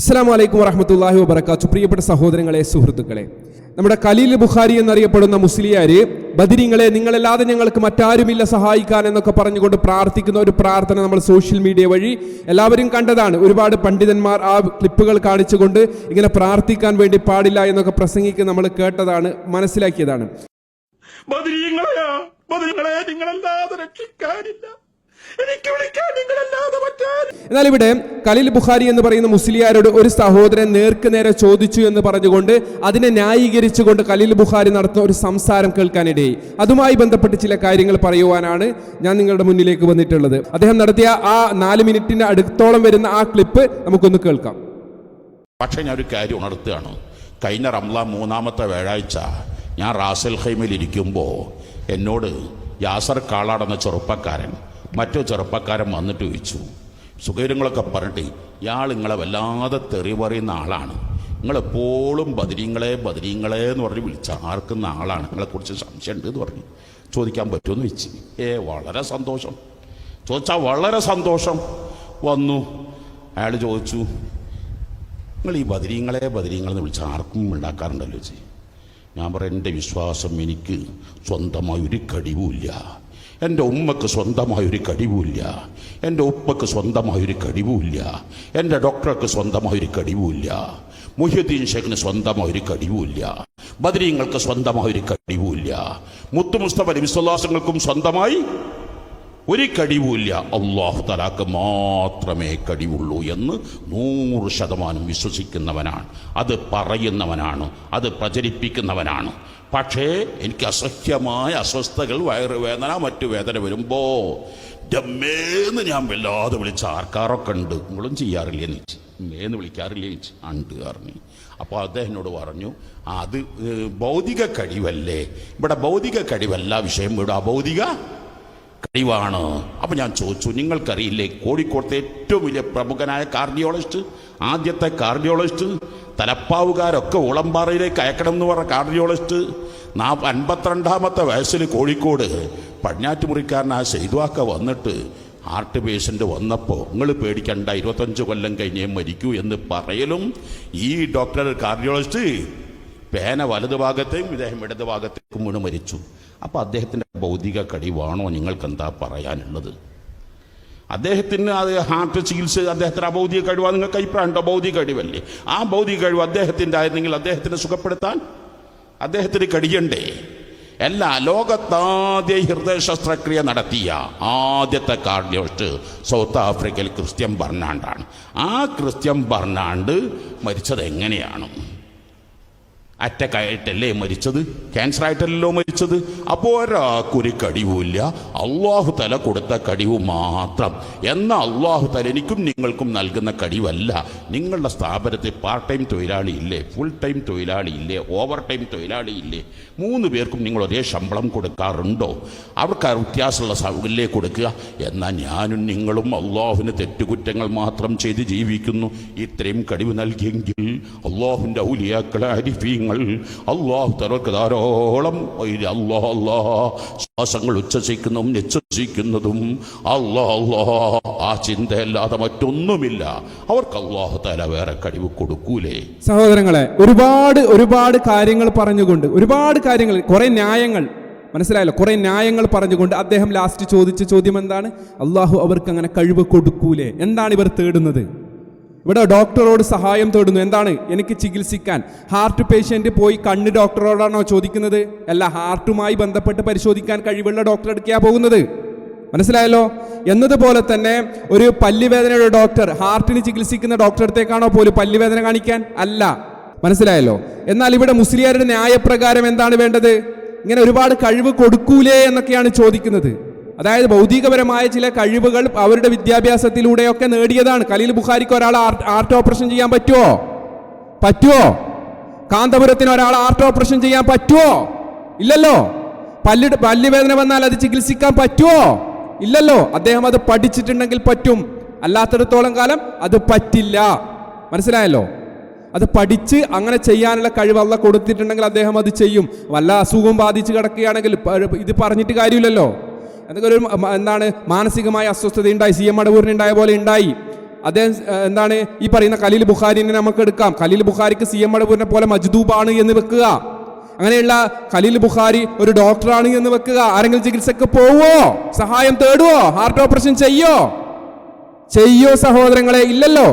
അസ്സാം വലൈക്കും വറഹമത്തല്ലാഹി വബർക്കാത്തു പ്രിയപ്പെട്ട സഹോദരങ്ങളെ സുഹൃത്തുക്കളെ നമ്മുടെ കലീൽ ബുഖാരി എന്നറിയപ്പെടുന്ന മുസ്ലിയാര് ബദിരിങ്ങളെ നിങ്ങളല്ലാതെ ഞങ്ങൾക്ക് മറ്റാരുമില്ല സഹായിക്കാൻ എന്നൊക്കെ പറഞ്ഞുകൊണ്ട് പ്രാർത്ഥിക്കുന്ന ഒരു പ്രാർത്ഥന നമ്മൾ സോഷ്യൽ മീഡിയ വഴി എല്ലാവരും കണ്ടതാണ്. ഒരുപാട് പണ്ഡിതന്മാർ ആ ക്ലിപ്പുകൾ കാണിച്ചുകൊണ്ട് ഇങ്ങനെ പ്രാർത്ഥിക്കാൻ വേണ്ടി പാടില്ല എന്നൊക്കെ പ്രസംഗിക്ക് നമ്മൾ കേട്ടതാണ് മനസ്സിലാക്കിയതാണ്. നിങ്ങളല്ലാതെ രക്ഷിക്കാനില്ല. എന്നാൽ ഇവിടെ കലിൽ ബുഖാരി എന്ന് പറയുന്ന മുസ്ലിയാരോട് ഒരു സഹോദരൻ നേർക്കുനേരെ ചോദിച്ചു എന്ന് പറഞ്ഞുകൊണ്ട് അതിനെ ന്യായീകരിച്ചുകൊണ്ട് കലിൽ ബുഖാരി നടത്തുന്ന ഒരു സംസാരം കേൾക്കാനിടയായി. അതുമായി ബന്ധപ്പെട്ട് ചില കാര്യങ്ങൾ പറയുവാനാണ് ഞാൻ നിങ്ങളുടെ മുന്നിലേക്ക് വന്നിട്ടുള്ളത്. അദ്ദേഹം നടത്തിയ ആ നാല് മിനിറ്റിന്റെ അടുത്തോളം വരുന്ന ആ ക്ലിപ്പ് നമുക്കൊന്ന് കേൾക്കാം. പക്ഷേ ഞാൻ ഒരു കാര്യം ഉണർത്തുകയാണ്. കഴിഞ്ഞ റംലാൻ മൂന്നാമത്തെ വ്യാഴാഴ്ച ഞാൻ റാസൽ ഹൈമിൽ ഇരിക്കുമ്പോൾ എന്നോട് യാസർ കാളാടെന്ന ചെറുപ്പക്കാരൻ മറ്റു ചെറുപ്പക്കാരൻ വന്നിട്ട് ചോദിച്ചു സുഖകരങ്ങളൊക്കെ പറഞ്ഞിട്ട് ഇയാൾ നിങ്ങളെ വല്ലാതെ തെറി പറയുന്ന ആളാണ്. നിങ്ങളെപ്പോഴും ബദരീങ്ങളെ ബദരീങ്ങളെ എന്ന് പറഞ്ഞ് വിളിച്ച ആർക്കുന്ന ആളാണ്. നിങ്ങളെക്കുറിച്ച് സംശയമുണ്ട് എന്ന് പറഞ്ഞു. ചോദിക്കാൻ പറ്റുമെന്ന് വെച്ച്. ഏ വളരെ സന്തോഷം. ചോദിച്ചാൽ വളരെ സന്തോഷം. വന്നു. അയാൾ ചോദിച്ചു നിങ്ങൾ ഈ ബദരീങ്ങളെ ബദരീങ്ങളെന്ന് വിളിച്ച ആർക്കും ഉണ്ടാക്കാറുണ്ടല്ലോ ചേച്ചി? ഞാൻ പറയാം എന്റെ വിശ്വാസം എനിക്ക് സ്വന്തമായി ഒരു കഴിവുമില്ല. എന്റെ ഉമ്മക്ക് സ്വന്തമായൊരു കഴിവുമില്ല. എന്റെ ഉപ്പക്ക് സ്വന്തമായൊരു കഴിവുമില്ല. എന്റെ ഡോക്ടർക്ക് സ്വന്തമായൊരു കഴിവുമില്ല. മുഹ്യുദ്ദീൻ ഷേഖിന് സ്വന്തമായൊരു കഴിവുമില്ല. ബദരീങ്ങൾക്ക് സ്വന്തമായൊരു കഴിവുമില്ല. മുത്തു മുസ്തഫ നബിസ്വല്ലാസങ്ങൾക്കും സ്വന്തമായി ഒരു കഴിവുമില്ല. അള്ളാഹു തലാക്ക് മാത്രമേ കഴിവുള്ളൂ എന്ന് നൂറ് ശതമാനം വിശ്വസിക്കുന്നവനാണ്. അത് പറയുന്നവനാണ്. അത് പ്രചരിപ്പിക്കുന്നവനാണ്. പക്ഷേ എനിക്ക് അസഹ്യമായ അസ്വസ്ഥകൾ വയറുവേദന മറ്റു വേദന വരുമ്പോ ഡമ്മേന്ന് ഞാൻ വല്ലാതെ വിളിച്ച ആർക്കാരൊക്കെ ഉണ്ട്. നിങ്ങളും ചെയ്യാറില്ലേ എന്ന് മേന്ന് വിളിക്കാറില്ലേ ചോദിച്ചു ഉണ്ട് പറഞ്ഞു അപ്പോൾ അദ്ദേഹത്തിനോട് പറഞ്ഞു അത് ഭൗതിക കഴിവല്ലേ? ഇവിടെ ഭൗതിക കഴിവല്ല വിഷയം. ഇവിടെ അഭൗതിക കഴിവാണ് അപ്പം ഞാൻ ചോദിച്ചു നിങ്ങൾക്കറിയില്ലേ കോഴിക്കോടത്തെ ഏറ്റവും വലിയ പ്രമുഖനായ കാർഡിയോളജിസ്റ്റ്? ആദ്യത്തെ കാർഡിയോളജിസ്റ്റ് തലപ്പാവുകാരൊക്കെ ഉളമ്പാറയിലേക്ക് അയക്കണം എന്ന് പറഞ്ഞ കാർഡിയോളജിസ്റ്റ് നാ അൻപത്തിരണ്ടാമത്തെ വയസ്സിൽ കോഴിക്കോട് പടിഞ്ഞാറ്റുമുറിക്കാരനായ സെയ്തുവാക്ക വന്നിട്ട് ഹാർട്ട് പേഷ്യന്റ് വന്നപ്പോൾ നിങ്ങൾ പേടിക്കണ്ട ഇരുപത്തഞ്ച് കൊല്ലം കഴിഞ്ഞേ മരിക്കൂ എന്ന് പറയലും ഈ ഡോക്ടർ കാർഡിയോളജിസ്റ്റ് പേന വലതു ഭാഗത്തെയും ഇദ്ദേഹം ഇടതു ഭാഗത്തേക്കും വീണ് മരിച്ചു. അപ്പോൾ അദ്ദേഹത്തിന്റെ ഭൗതിക കഴിവാണോ നിങ്ങൾക്ക് എന്താ പറയാനുള്ളത്? അദ്ദേഹത്തിന് അത് ഹാർട്ട് ചികിത്സ അദ്ദേഹത്തിന് അഭൗതിക കഴിവാണ് നിങ്ങൾക്ക് അഭിപ്രായമുണ്ടോ ഭൗതിക കഴിവല്ലേ? ആ ഭൗതിക കഴിവ് അദ്ദേഹത്തിന്റെ ആയിരുന്നെങ്കിൽ അദ്ദേഹത്തിനെ സുഖപ്പെടുത്താൻ അദ്ദേഹത്തിന് കഴിയണ്ടേ അല്ല ലോകത്താദ്യ ഹൃദയ ശസ്ത്രക്രിയ നടത്തിയ ആദ്യത്തെ കാർഡിയോസ്റ്റ് സൗത്ത് ആഫ്രിക്കയിൽ ക്രിസ്ത്യൻ ബർണാണ്ടാണ്. ആ ക്രിസ്ത്യൻ ബർണാണ്ട് മരിച്ചത് എങ്ങനെയാണ്? അറ്റക്കായിട്ടല്ലേ മരിച്ചത്? ക്യാൻസർ ആയിട്ടല്ലോ മരിച്ചത്? അപ്പോൾ ഒരാൾക്കൊരു കടിവുമില്ല. അള്ളാഹു തല കൊടുത്ത കഴിവ് മാത്രം. എന്ന അള്ളാഹു തല എനിക്കും നിങ്ങൾക്കും നൽകുന്ന കഴിവല്ല നിങ്ങളുടെ സ്ഥാപനത്തിൽ പാർട്ട് ടൈം തൊഴിലാളി ഇല്ലേ? ഫുൾ ടൈം തൊഴിലാളി ഇല്ലേ? ഓവർ ടൈം തൊഴിലാളി ഇല്ലേ? മൂന്ന് പേർക്കും നിങ്ങൾ ഒരേ ശമ്പളം കൊടുക്കാറുണ്ടോ? അവർക്ക് ആ വ്യത്യാസമുള്ള സൗകര്യല്ലേ കൊടുക്കുക? എന്നാൽ ഞാനും നിങ്ങളും അള്ളാഹുവിന് തെറ്റുകുറ്റങ്ങൾ മാത്രം ചെയ്ത് ജീവിക്കുന്നു. ഇത്രയും കടിവ് നൽകിയെങ്കിൽ അള്ളാഹുവിന്റെ ഔലിയാക്കളെ അരിഫീങ്ങൾ അള്ളാഹു തലർക്ക് ധാരോളം അള്ളാഹ് അള്ളാഹ് ശ്വാസങ്ങൾ ഉച്ഛസിക്കുന്നതും നിശ്വസിക്കുന്നതും അള്ളാഹ് അള്ളാഹ് ആ ചിന്തയല്ലാതെ മറ്റൊന്നുമില്ല. അവർക്ക് അള്ളാഹു തല വേറെ കഴിവ് കൊടുക്കൂലേ. സഹോദരങ്ങളെ ഒരുപാട് ഒരുപാട് കാര്യങ്ങൾ പറഞ്ഞുകൊണ്ട് ഒരുപാട് കാര്യങ്ങൾ കുറെ ന്യായങ്ങൾ മനസ്സിലായല്ലോ? കുറെ ന്യായങ്ങൾ പറഞ്ഞുകൊണ്ട് അദ്ദേഹം ലാസ്റ്റ് ചോദിച്ച ചോദ്യം എന്താണ്? അള്ളാഹു അവർക്ക് അങ്ങനെ കഴിവ് കൊടുക്കൂലേ. എന്താണ് ഇവർ തേടുന്നത്? ഇവിടെ ഡോക്ടറോട് സഹായം തേടുന്നു. എന്താണ്? എനിക്ക് ചികിത്സിക്കാൻ. ഹാർട്ട് പേഷ്യന്റ് പോയി കണ്ണ് ഡോക്ടറോടാണോ ചോദിക്കുന്നത്? അല്ല ഹാർട്ടുമായി ബന്ധപ്പെട്ട് പരിശോധിക്കാൻ കഴിവുള്ള ഡോക്ടറെ എടുക്കാൻ പോകുന്നത്. മനസ്സിലായല്ലോ? എന്നതുപോലെ തന്നെ ഒരു പല്ലുവേദനയുടെ ഡോക്ടർ ഹാർട്ടിന് ചികിത്സിക്കുന്ന ഡോക്ടറെ അടുത്തേക്കാണോ പോലും പല്ലുവേദന കാണിക്കാൻ? അല്ല. മനസ്സിലായല്ലോ? എന്നാൽ ഇവിടെ മുസ്ലിയാരുടെ ന്യായപ്രകാരം എന്താണ് വേണ്ടത്? ഇങ്ങനെ ഒരുപാട് കഴിവ് കൊടുക്കൂലേ എന്നൊക്കെയാണ് ചോദിക്കുന്നത്. അതായത് ഭൗതികപരമായ ചില കഴിവുകൾ അവരുടെ വിദ്യാഭ്യാസത്തിലൂടെയൊക്കെ നേടിയതാണ്. കലീൽ ബുഖാരിക്ക് ഒരാൾ ആർട്ട് ഓപ്പറേഷൻ ചെയ്യാൻ പറ്റുമോ പറ്റുമോ കാന്തപുരത്തിന് ഒരാൾ ആർട്ട് ഓപ്പറേഷൻ ചെയ്യാൻ പറ്റുമോ ഇല്ലല്ലോ. പല്ല് പല്ലുവേദന വന്നാൽ അത് ചികിത്സിക്കാൻ പറ്റുമോ ഇല്ലല്ലോ. അദ്ദേഹം അത് പഠിച്ചിട്ടുണ്ടെങ്കിൽ പറ്റും. അല്ലാത്തിടത്തോളം കാലം അത് പറ്റില്ല. മനസ്സിലായല്ലോ? അത് പഠിച്ച് അങ്ങനെ ചെയ്യാനുള്ള കഴിവ് അല്ല കൊടുത്തിട്ടുണ്ടെങ്കിൽ അദ്ദേഹം അത് ചെയ്യും. വല്ല അസുഖവും ബാധിച്ച് കിടക്കുകയാണെങ്കിൽ ഇത് പറഞ്ഞിട്ട് കാര്യമില്ലല്ലോ. എന്തൊക്കെ ഒരു എന്താണ് മാനസികമായ അസ്വസ്ഥത ഉണ്ടായി സി എം അടവൂരിന് ഉണ്ടായ പോലെ ഉണ്ടായി. അദ്ദേഹം എന്താണ് ഈ പറയുന്ന ഖലീൽ ബുഖാരിനെ നമുക്ക് എടുക്കാം. ഖലീൽ ബുഖാരിക്ക് സി എം മടവൂരിനെ പോലെ മജ്ദൂബാണ് എന്ന് വെക്കുക. അങ്ങനെയുള്ള ഖലീൽ ബുഖാരി ഒരു ഡോക്ടറാണ് എന്ന് വെക്കുക. ആരെങ്കിലും ചികിത്സക്ക് പോവോ? സഹായം തേടുവോ? ഹാർട്ട് ഓപ്പറേഷൻ ചെയ്യോ? ചെയ്യോ സഹോദരങ്ങളെ? ഇല്ലല്ലോ.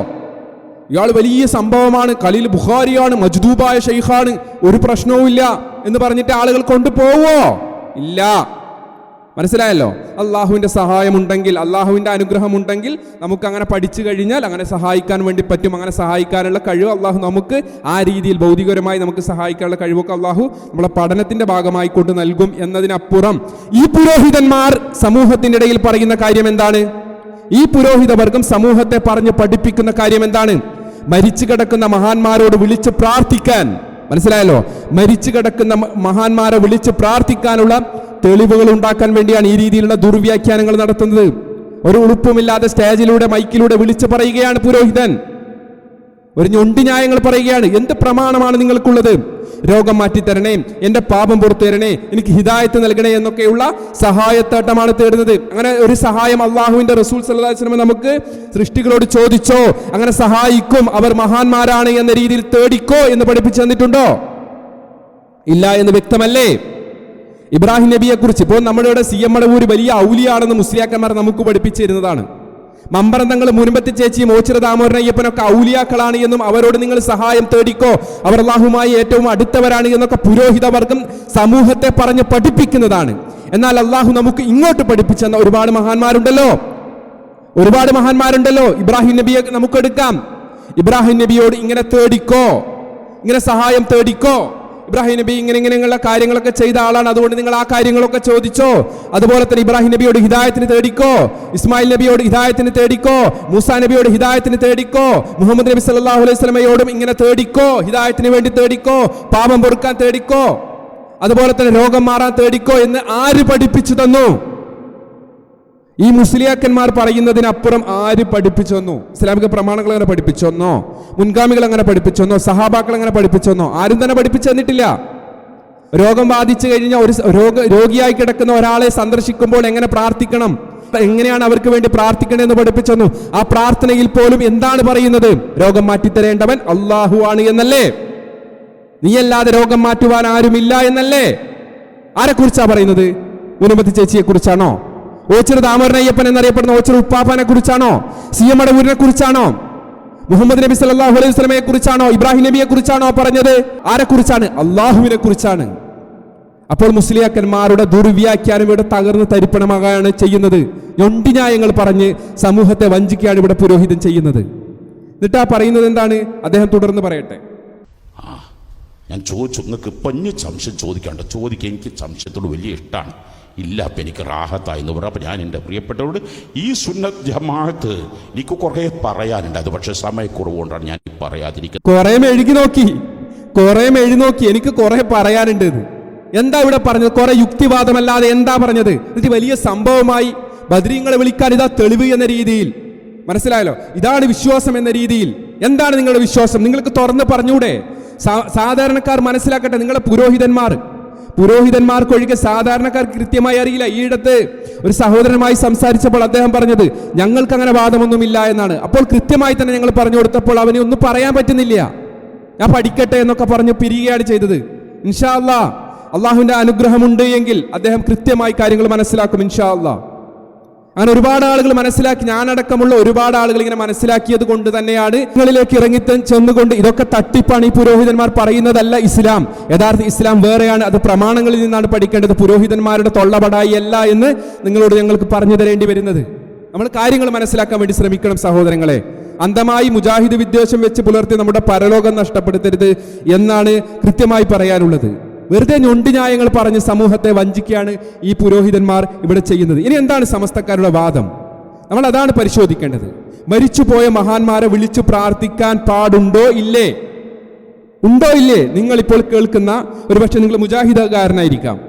ഇയാൾ വലിയ സംഭവമാണ്. ഖലീൽ ബുഖാരിയാണ് മജ്ദൂബായ ഷെയ്ഖാണ് ഒരു പ്രശ്നവും ഇല്ല എന്ന് പറഞ്ഞിട്ട് ആളുകൾ കൊണ്ടുപോവോ? ഇല്ല. മനസ്സിലായല്ലോ? അള്ളാഹുവിന്റെ സഹായമുണ്ടെങ്കിൽ അള്ളാഹുവിന്റെ അനുഗ്രഹം ഉണ്ടെങ്കിൽ നമുക്ക് അങ്ങനെ പഠിച്ചു കഴിഞ്ഞാൽ അങ്ങനെ സഹായിക്കാൻ വേണ്ടി പറ്റും. അങ്ങനെ സഹായിക്കാനുള്ള കഴിവ് അള്ളാഹു നമുക്ക് ആ രീതിയിൽ ഭൗതികപരമായി നമുക്ക് സഹായിക്കാനുള്ള കഴിവൊക്കെ അള്ളാഹു നമ്മളെ പഠനത്തിന്റെ ഭാഗമായി കൊണ്ട് നൽകും എന്നതിനപ്പുറം ഈ പുരോഹിതന്മാർ സമൂഹത്തിന്റെ ഇടയിൽ പറയുന്ന കാര്യം എന്താണ്? ഈ പുരോഹിത വർഗം സമൂഹത്തെ പറഞ്ഞ് പഠിപ്പിക്കുന്ന കാര്യം എന്താണ്? മരിച്ചു കിടക്കുന്ന മഹാന്മാരോട് വിളിച്ച് പ്രാർത്ഥിക്കാൻ. മനസ്സിലായല്ലോ? മരിച്ചു കിടക്കുന്ന മഹാന്മാരെ വിളിച്ച് പ്രാർത്ഥിക്കാനുള്ള തെളിവുകൾ ഉണ്ടാക്കാൻ വേണ്ടിയാണ് ഈ രീതിയിലുള്ള ദുർവ്യാഖ്യാനങ്ങൾ നടത്തുന്നത്. ഒരു ഉളുപ്പുമില്ലാതെ സ്റ്റേജിലൂടെ മൈക്കിലൂടെ വിളിച്ചു പറയുകയാണ് പുരോഹിതൻ. ഒരു ഞൊണ്ടി ന്യായങ്ങൾ പറയുകയാണ്. എന്ത് പ്രമാണമാണ് നിങ്ങൾക്കുള്ളത്? രോഗം മാറ്റിത്തരണേ എന്റെ പാപം പുറത്തു തരണേ എനിക്ക് ഹിദായത്ത് നൽകണേ എന്നൊക്കെയുള്ള സഹായത്തേട്ടമാണ് തേടുന്നത്. അങ്ങനെ ഒരു സഹായം അള്ളാഹുവിന്റെ റസൂൽ സല്ലാസ്ലമ നമുക്ക് സൃഷ്ടികളോട് ചോദിച്ചോ അങ്ങനെ സഹായിക്കും. അവർ മഹാന്മാരാണ് എന്ന രീതിയിൽ തേടിക്കോ എന്ന് പഠിപ്പിച്ചു തന്നിട്ടുണ്ടോ? ഇല്ല എന്ന് വ്യക്തമല്ലേ? ഇബ്രാഹിം നബിയെ കുറിച്ച്. ഇപ്പോൾ നമ്മുടെ ഇവിടെ സി എം മടവൂര് വലിയ ഔലിയാണെന്ന് മുസ്ലിയാക്കന്മാർ നമുക്ക് പഠിപ്പിച്ചിരുന്നതാണ്. മമ്പറന്തങ്ങൾ മുൻപത്തെ ചേച്ചിയും ഓച്ചിറ ദാമോദരയ്യപ്പനൊക്കെ ഔലിയാക്കളാണ് എന്നും അവരോട് നിങ്ങൾ സഹായം തേടിക്കോ. അവർ അള്ളാഹുമായി ഏറ്റവും അടുത്തവരാണ് എന്നൊക്കെ പുരോഹിത വർഗം സമൂഹത്തെ പറഞ്ഞ് പഠിപ്പിക്കുന്നതാണ്. എന്നാൽ അള്ളാഹു നമുക്ക് ഇങ്ങോട്ട് പഠിപ്പിച്ചെന്ന ഒരുപാട് മഹാന്മാരുണ്ടല്ലോ. ഒരുപാട് മഹാന്മാരുണ്ടല്ലോ. ഇബ്രാഹിം നബിയെ നമുക്കെടുക്കാം ഇബ്രാഹിം നബിയോട് ഇങ്ങനെ തേടിക്കോ. ഇങ്ങനെ സഹായം തേടിക്കോ. ഇബ്രാഹിം നബി ഇങ്ങനെ ഇങ്ങനെയുള്ള കാര്യങ്ങളൊക്കെ ചെയ്ത ആളാണ്. അതുകൊണ്ട് നിങ്ങൾ ആ കാര്യങ്ങളൊക്കെ ചോദിച്ചോ. അതുപോലെ തന്നെ ഇബ്രാഹിം നബിയോട് ഹിദായത്തിന് തേടിക്കോ. ഇസ്മായിൽ നബിയോട് ഹിദായത്തിന് തേടിക്കോ. മൂസാ നബിയോട് ഹിദായത്തിന് തേടിക്കോ. മുഹമ്മദ് നബി സല്ലാഹു അലൈഹി സ്വലമയോടും ഇങ്ങനെ തേടിക്കോ. ഹിദായത്തിന് വേണ്ടി തേടിക്കോ. പാപം പൊറുക്കാൻ തേടിക്കോ. അതുപോലെ തന്നെ രോഗം മാറാൻ തേടിക്കോ എന്ന് ആര് പഠിപ്പിച്ചു തന്നു? ഈ മുസ്ലിയാക്കന്മാർ പറയുന്നതിനപ്പുറം ആര് പഠിപ്പിച്ചെന്നോ? ഇസ്ലാമിക പ്രമാണങ്ങൾ അങ്ങനെ പഠിപ്പിച്ചെന്നോ? മുൻഗാമികൾ അങ്ങനെ പഠിപ്പിച്ചെന്നോ? സഹാബാക്കൾ അങ്ങനെ പഠിപ്പിച്ചെന്നോ? ആരും തന്നെ പഠിപ്പിച്ചു തന്നിട്ടില്ല രോഗം ബാധിച്ചു കഴിഞ്ഞാൽ ഒരു രോഗ രോഗിയായി കിടക്കുന്ന ഒരാളെ സന്ദർശിക്കുമ്പോൾ എങ്ങനെ പ്രാർത്ഥിക്കണം? എങ്ങനെയാണ് അവർക്ക് വേണ്ടി പ്രാർത്ഥിക്കണമെന്ന് പഠിപ്പിച്ചെന്നു? ആ പ്രാർത്ഥനയിൽ പോലും എന്താണ് പറയുന്നത്? രോഗം മാറ്റിത്തരേണ്ടവൻ അള്ളാഹു ആണ് എന്നല്ലേ? നീയല്ലാതെ രോഗം മാറ്റുവാൻ ആരുമില്ല എന്നല്ലേ? ആരെക്കുറിച്ചാണ് പറയുന്നത്? മുനുമതി ചേച്ചിയെ കുറിച്ചാണോ ഓച്ചിറ ദാമോരനയ്യപ്പൻ എന്നറിയപ്പെടുന്ന ഓച്ചിറ ഉപ്പാപ്പനെ കുറിച്ചാണോ? സി എം അടവൂരിനെ കുറിച്ചാണോ? മുഹമ്മദ് നബി സല്ലല്ലാഹു അലൈഹി സ്വലമയെ കുറിച്ചാണോ? ഇബ്രാഹിം നബിയെ കുറിച്ചാണോ പറഞ്ഞത്? ആരെക്കുറിച്ചാണ് അള്ളാഹുവിനെ കുറിച്ചാണ്. അപ്പോൾ മുസ്ലിയാക്കന്മാരുടെ ദുർവ്യാഖ്യാനം ഇവിടെ തകർന്ന് തരിപ്പണമാകാണ് ചെയ്യുന്നത്. ഞൊണ്ടി ന്യായങ്ങൾ പറഞ്ഞ് സമൂഹത്തെ വഞ്ചിക്കുകയാണ് ഇവിടെ പുരോഹിതൻ ചെയ്യുന്നത്. എന്നിട്ട് ആ പറയുന്നത് എന്താണ്? അദ്ദേഹം തുടർന്ന് പറയട്ടെ. ഞാൻ ചോദിച്ചു നിങ്ങൾക്ക് ഇപ്പം സംശയം ചോദിക്കാണ്ട് ചോദിക്കുക എനിക്ക് സംശയത്തോട് വലിയ ഇഷ്ടമാണ് ഇല്ല അപ്പം എനിക്ക് റാഹത്തായി എന്ന് പറഞ്ഞു അപ്പം ഞാൻ എന്റെ പ്രിയപ്പെട്ടവരോട് ഈ സുന്നത്ത് ജമാഅത്ത് എനിക്ക് കുറേ പറയാനുണ്ട്. അത് പക്ഷേ സമയക്കുറവുകൊണ്ടാണ് ഞാൻ പറയാതിരിക്കുന്നത്. കുറേ മെഴുകി നോക്കി. കുറേ മെഴുകി നോക്കി. എനിക്ക് കുറേ പറയാനുണ്ട് എന്താ ഇവിടെ പറഞ്ഞത്? കുറേ യുക്തിവാദമല്ലാതെ എന്താ പറഞ്ഞത്? എന്നിട്ട് വലിയ സംഭവമായി ബദ്രീങ്ങളെ വിളിക്കാൻ ഇതാ തെളിവ് എന്ന രീതിയിൽ. മനസ്സിലായല്ലോ? ഇതാണ് വിശ്വാസം എന്ന രീതിയിൽ. എന്താണ് നിങ്ങളുടെ വിശ്വാസം? നിങ്ങൾക്ക് തുറന്ന് പറഞ്ഞൂടെ? സാധാരണക്കാർ മനസ്സിലാക്കട്ടെ നിങ്ങളുടെ പുരോഹിതന്മാർ. പുരോഹിതന്മാർക്കൊഴികെ സാധാരണക്കാർക്ക് കൃത്യമായി അറിയില്ല. ഈയിടത്ത് ഒരു സഹോദരനുമായി സംസാരിച്ചപ്പോൾ അദ്ദേഹം പറഞ്ഞത് ഞങ്ങൾക്ക് അങ്ങനെ വാദമൊന്നുമില്ല എന്നാണ്. അപ്പോൾ കൃത്യമായി തന്നെ ഞങ്ങൾ പറഞ്ഞു കൊടുത്തപ്പോൾ അവനെ ഒന്നും പറയാൻ പറ്റുന്നില്ല. ഞാൻ പഠിക്കട്ടെ എന്നൊക്കെ പറഞ്ഞ് പിരിയുകയാണ് ചെയ്തത്. ഇൻഷാ അള്ളാഹ് അള്ളാഹുവിന്റെ അനുഗ്രഹമുണ്ട് എങ്കിൽ അദ്ദേഹം കൃത്യമായി കാര്യങ്ങൾ മനസ്സിലാക്കും ഇൻഷാ അല്ലാ. അങ്ങനെ ഒരുപാട് ആളുകൾ മനസ്സിലാക്കി ഞാനടക്കമുള്ള ഒരുപാട് ആളുകൾ ഇങ്ങനെ മനസ്സിലാക്കിയത് കൊണ്ട് തന്നെയാണ് നിങ്ങളിലേക്ക് ഇറങ്ങി ചെന്നുകൊണ്ട് ഇതൊക്കെ തട്ടിപ്പാണ് ഈ പുരോഹിതന്മാർ പറയുന്നതല്ല ഇസ്ലാം. യഥാർത്ഥ ഇസ്ലാം വേറെയാണ്. അത് പ്രമാണങ്ങളിൽ നിന്നാണ് പഠിക്കേണ്ടത്. പുരോഹിതന്മാരുടെ തൊള്ളപടായി അല്ല എന്ന് നിങ്ങളോട് ഞങ്ങൾക്ക് പറഞ്ഞു തരേണ്ടി വരുന്നത്. നമ്മൾ കാര്യങ്ങൾ മനസ്സിലാക്കാൻ വേണ്ടി ശ്രമിക്കണം സഹോദരങ്ങളെ. അന്ധമായി മുജാഹിദ് വിദ്വേഷം വെച്ച് പുലർത്തി നമ്മുടെ പരലോകം നഷ്ടപ്പെടുത്തരുത് എന്നാണ് കൃത്യമായി പറയാനുള്ളത്. വെറുതെ ഞൊണ്ടി ന്യായങ്ങൾ പറഞ്ഞ് സമൂഹത്തെ വഞ്ചിക്കുകയാണ് ഈ പുരോഹിതന്മാർ ഇവിടെ ചെയ്യുന്നത്. ഇനി എന്താണ് സമസ്തക്കാരുടെ വാദം? നമ്മൾ അതാണ് പരിശോധിക്കേണ്ടത്. മരിച്ചുപോയ മഹാന്മാരെ വിളിച്ചു പ്രാർത്ഥിക്കാൻ പാടുണ്ടോ ഇല്ലേ? ഉണ്ടോ ഇല്ലേ? നിങ്ങൾ ഇപ്പോൾ കേൾക്കുന്ന ഒരുപക്ഷെ നിങ്ങൾ മുജാഹിദക്കാരനായിരിക്കാം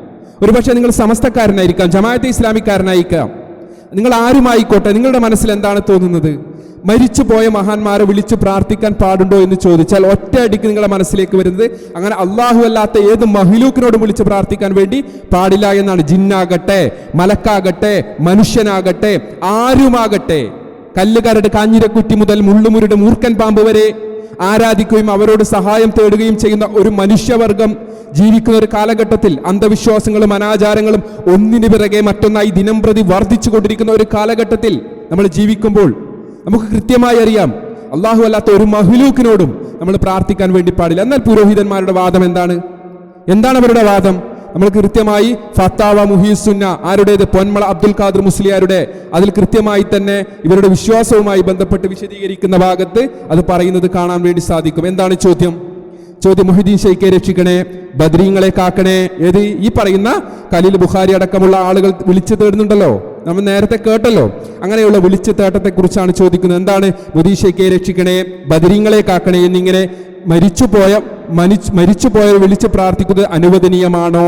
ഒരുപക്ഷെ നിങ്ങൾ സമസ്തക്കാരനായിരിക്കാം ജമാഅത്തെ ഇസ്ലാമിക്കാരനായിരിക്കാം. നിങ്ങൾ ആരുമായിക്കോട്ടെ? നിങ്ങളുടെ മനസ്സിൽ എന്താണ് തോന്നുന്നത്? മരിച്ചുപോയ മഹാന്മാരെ വിളിച്ച് പ്രാർത്ഥിക്കാൻ പാടുണ്ടോ എന്ന് ചോദിച്ചാൽ ഒറ്റയടിക്ക് നിങ്ങളുടെ മനസ്സിലേക്ക് വരുന്നത് അങ്ങനെ അള്ളാഹു അല്ലാത്ത ഏത് മഹിലൂക്കിനോടും വിളിച്ച് പ്രാർത്ഥിക്കാൻ വേണ്ടി പാടില്ല എന്നാണ്. ജിന്നാകട്ടെ മലക്കാകട്ടെ മനുഷ്യനാകട്ടെ ആരുമാകട്ടെ. കല്ലുകരട് കാഞ്ഞിരക്കുറ്റി മുതൽ മുള്ളുമുരുടെ മൂർക്കൻ പാമ്പ് വരെ ആരാധിക്കുകയും അവരോട് സഹായം തേടുകയും ചെയ്യുന്ന ഒരു മനുഷ്യവർഗം ജീവിക്കുന്ന ഒരു കാലഘട്ടത്തിൽ അന്ധവിശ്വാസങ്ങളും അനാചാരങ്ങളും ഒന്നിനു പിറകെ മറ്റൊന്നായി ദിനം പ്രതി വർദ്ധിച്ചു കൊണ്ടിരിക്കുന്ന ഒരു കാലഘട്ടത്തിൽ നമ്മൾ ജീവിക്കുമ്പോൾ നമുക്ക് കൃത്യമായി അറിയാം. അള്ളാഹു അല്ലാത്ത ഒരു മഹ്ലൂക്കിനോടും നമ്മൾ പ്രാർത്ഥിക്കാൻ വേണ്ടി പാടില്ല. എന്നാൽ പുരോഹിതന്മാരുടെ വാദം എന്താണ്? എന്താണ് അവരുടെ വാദം? നമ്മൾ കൃത്യമായി ഫത്താവ മുഹീസുന്ന ആരുടേത്? പൊന്മള അബ്ദുൽ ഖാദർ മുസ്ലിയാരുടെ. അതിൽ കൃത്യമായി തന്നെ ഇവരുടെ വിശ്വാസവുമായി ബന്ധപ്പെട്ട് വിശദീകരിക്കുന്ന ഭാഗത്ത് അത് പറയുന്നത് കാണാൻ വേണ്ടി സാധിക്കും. എന്താണ് ചോദ്യം? ചോദ്യം മുഹിദ്ദീൻ ഷെയ്ഖെ രക്ഷിക്കണേ ബദ്രീങ്ങളെ കാക്കണേ ഏത് ഈ പറയുന്ന കലീൽ ബുഖാരി അടക്കമുള്ള ആളുകൾ വിളിച്ചു തേടുന്നുണ്ടല്ലോ. നമ്മൾ നേരത്തെ കേട്ടല്ലോ. അങ്ങനെയുള്ള വിളിച്ചു തേട്ടത്തെ കുറിച്ചാണ് ചോദിക്കുന്നത്. എന്താണ് ഷെയ്ഖെ രക്ഷിക്കണേ ബദരീങ്ങളെ കാക്കണേ എന്നിങ്ങനെ മരിച്ചുപോയ മരിച്ചു മരിച്ചുപോയവർ വിളിച്ച് പ്രാർത്ഥിക്കുന്നത് അനുവദനീയമാണോ?